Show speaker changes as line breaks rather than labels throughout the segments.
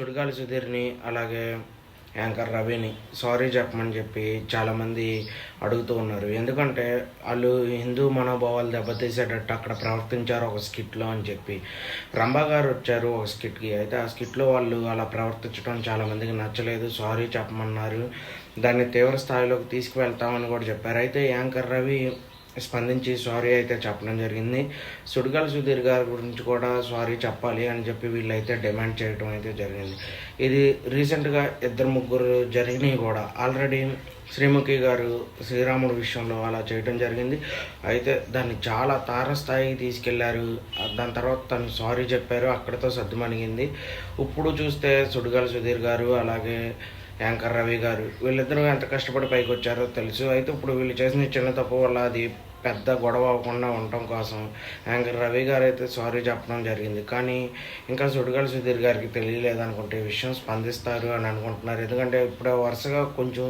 సుడిగాలి సుధీర్ని అలాగే యాంకర్ రవిని. సారీ చెప్పమని చెప్పి చాలామంది అడుగుతూ ఉన్నారు. ఎందుకంటే వాళ్ళు హిందూ మనోభావాలు దెబ్బతీసేటట్టు అక్కడ ప్రవర్తించారు ఒక స్కిట్లో అని చెప్పి. రంభా గారు వచ్చారు ఒక స్కిట్కి. అయితే ఆ స్కిట్లో వాళ్ళు అలా ప్రవర్తించడం చాలామందికి నచ్చలేదు. సారీ చెప్పమన్నారు. దాన్ని తీవ్ర స్థాయిలోకి తీసుకువెళ్తామని కూడా చెప్పారు. అయితే యాంకర్ రవి స్పందించి సారీ అయితే చెప్పడం జరిగింది. సుడిగాల సుధీర్ గారి గురించి కూడా సారీ చెప్పాలి అని చెప్పి వీళ్ళైతే డిమాండ్ చేయడం అయితే జరిగింది. ఇది రీసెంట్గా ఇద్దరు ముగ్గురు జరిగినాయి కూడా. ఆల్రెడీ శ్రీముఖి గారు శ్రీరాముడు విషయంలో అలా చేయడం జరిగింది. అయితే దాన్ని చాలా తారస్థాయికి తీసుకెళ్ళారు. దాని తర్వాత తను సారీ చెప్పారు. అక్కడితో సర్దుమణిగింది ఇప్పుడు చూస్తే సుడిగాల సుధీర్ గారు అలాగే యాంకర్ రవి గారు. వీళ్ళిద్దరూ ఎంత కష్టపడి పైకి వచ్చారో తెలుసు. అయితే ఇప్పుడు వీళ్ళు చేసిన చిన్న తప్పు వల్ల అది పెద్ద గొడవ అవ్వకుండా ఉండటం కోసం యాంకర్ రవి గారు అయితే సారీ చెప్పడం జరిగింది. కానీ ఇంకా సుడిగాల సుధీర్ గారికి తెలియలేదు అనుకుంటే ఈ విషయం స్పందిస్తారు అని అనుకుంటున్నారు. ఎందుకంటే ఇప్పుడు వరుసగా కొంచెం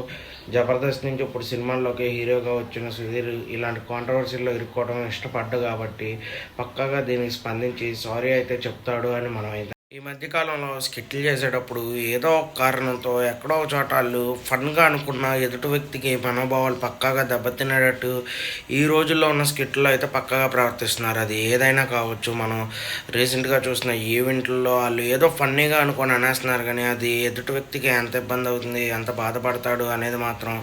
జబర్దస్త్ నుంచి ఇప్పుడు సినిమాల్లోకి హీరోగా వచ్చిన సుధీర్ ఇలాంటి కాంట్రవర్సీల్లో ఇరుక్కోవడం ఇష్టపడ్డు కాబట్టి పక్కాగా దీనికి స్పందించి సారీ అయితే చెప్తాడు అని మనం అయితే ఈ మధ్యకాలంలో స్కిట్లు చేసేటప్పుడు ఏదో ఒక కారణంతో ఎక్కడో ఒక చోట వాళ్ళు ఫన్గా అనుకున్న ఎదుటి వ్యక్తికి మనోభావాలు పక్కాగా దెబ్బతినేటట్టు ఈ రోజుల్లో ఉన్న స్కిట్లో అయితే పక్కాగా ప్రవర్తిస్తున్నారు. అది ఏదైనా కావచ్చు మనం రీసెంట్గా చూసిన ఈవెంట్లలో వాళ్ళు ఏదో ఫన్నీగా అనుకొని అనేస్తున్నారు. కానీ అది ఎదుటి వ్యక్తికి ఎంత ఇబ్బంది అవుతుంది ఎంత బాధపడతాడు అనేది మాత్రం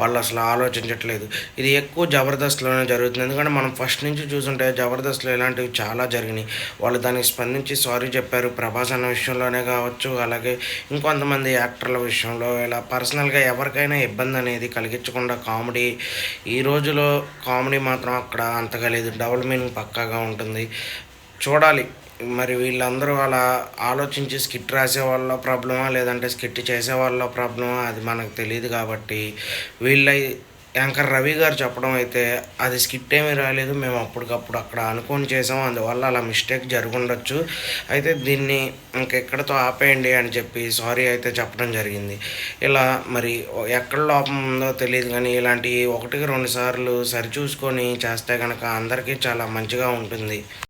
వాళ్ళు అసలు ఆలోచించట్లేదు. ఇది ఎక్కువ జబర్దస్త్లోనే జరుగుతుంది. ఎందుకంటే మనం ఫస్ట్ నుంచి చూసుంటే జబర్దస్త్లో ఇలాంటివి చాలా జరిగినాయి. వాళ్ళు దానికి స్పందించి సారీ చెప్పారు ప్రభాస్ అన్న విషయంలోనే కావచ్చు అలాగే ఇంకొంతమంది యాక్టర్ల విషయంలో ఇలా పర్సనల్గా ఎవరికైనా ఇబ్బంది అనేది కలిగించకుండా కామెడీ ఈ రోజులో కామెడీ మాత్రం అక్కడ అంతగా లేదు. డబుల్ మీనింగ్ పక్కాగా ఉంటుంది. చూడాలి. మరి వీళ్ళందరూ అలా ఆలోచించి స్కిట్ రాసే వాళ్ళ ప్రాబ్లమా లేదంటే స్కిట్ చేసే వాళ్ళ ప్రాబ్లమా అది మనకు తెలియదు కాబట్టి వీళ్ళై యాంకర్ రవి గారు చెప్పడం అయితే అది స్కిట్ ఏమీ రాలేదు మేము అప్పటికప్పుడు అక్కడ అనుకొని చేసాం అందువల్ల అలా మిస్టేక్ జరుగుండొచ్చు. అయితే దీన్ని ఇంకెక్కడితో ఆపేయండి అని చెప్పి సారీ అయితే చెప్పడం జరిగింది. ఇలా మరి ఎక్కడ లోపం ఉందో తెలియదు కానీ ఇలాంటి ఒకటికి రెండు సార్లు సరిచూసుకొని చేస్తే కనుక అందరికీ చాలా మంచిగా ఉంటుంది.